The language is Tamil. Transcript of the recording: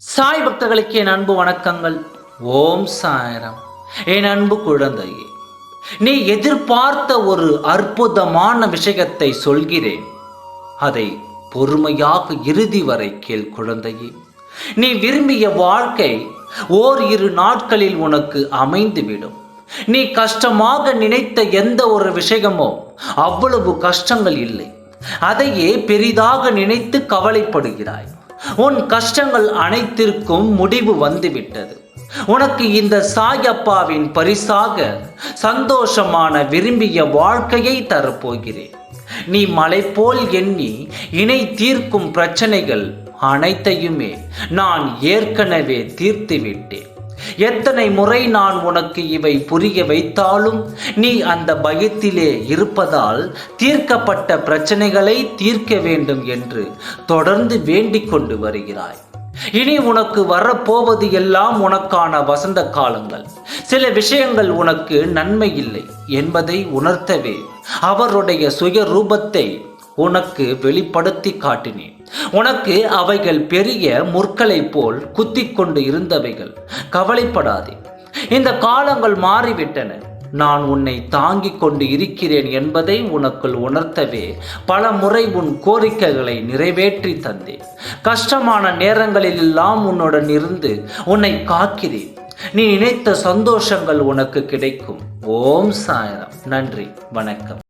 சாய் பக்தர்களுக்கு என் அன்பு வணக்கங்கள். ஓம் சாயரம். என் அன்பு குழந்தையே நீ எதிர்பார்த்த ஒரு அற்புதமான விஷயத்தை சொல்கிறேன். அதை பொறுமையாக இறுதி வரை கேள் குழந்தையே. நீ விரும்பிய வாழ்க்கை ஓர் இரு நாட்களில் உனக்கு அமைந்துவிடும். நீ கஷ்டமாக நினைத்த எந்த ஒரு விஷயமோ அவ்வளவு கஷ்டங்கள் இல்லை. அதையே பெரிதாக நினைத்து கவலைப்படுகிறாய். உன் கஷ்டங்கள் அனைத்திற்கும் முடிவு வந்துவிட்டது. உனக்கு இந்த சாயப்பாவின் பரிசாக சந்தோஷமான விரும்பிய வாழ்க்கையை தரப்போகிறேன். நீ மலை போல் எண்ணி இணை தீர்க்கும் பிரச்சனைகள் அனைத்தையுமே நான் ஏற்கனவே தீர்த்து விட்டேன் எத்தனை முறை நான் உனக்கு இவை புரிய வைத்தாலும் நீ அந்த பயத்திலே இருப்பதால் தீர்க்கப்பட்ட பிரச்சனைகளை தீர்க்க வேண்டும் என்று தொடர்ந்து வேண்டிக் கொண்டு வருகிறாய். இனி உனக்கு வரப்போவது எல்லாம் உனக்கான வசந்த காலங்கள். சில விஷயங்கள் உனக்கு நன்மை இல்லை என்பதை உணர்த்தவே அவருடைய சுய ரூபத்தை உனக்கு வெளிப்படுத்தி காட்டினேன். உனக்கு அவைகள் பெரிய முற்களைப் போல் குத்தி கொண்டு இருந்தவைகள். கவலைப்படாதே. இந்த காலங்கள் மாறிவிட்டன. நான் உன்னை தாங்கிக் கொண்டு இருக்கிறேன் என்பதை உனக்குள் உணர்த்தவே பல முறை உன் கோரிக்கைகளை நிறைவேற்றி தந்தேன். கஷ்டமான நேரங்களிலெல்லாம் உன்னுடன் இருந்து உன்னை காக்கிறேன். நீ நினைத்த சந்தோஷங்கள் உனக்கு கிடைக்கும். ஓம் சாயரம். நன்றி. வணக்கம்.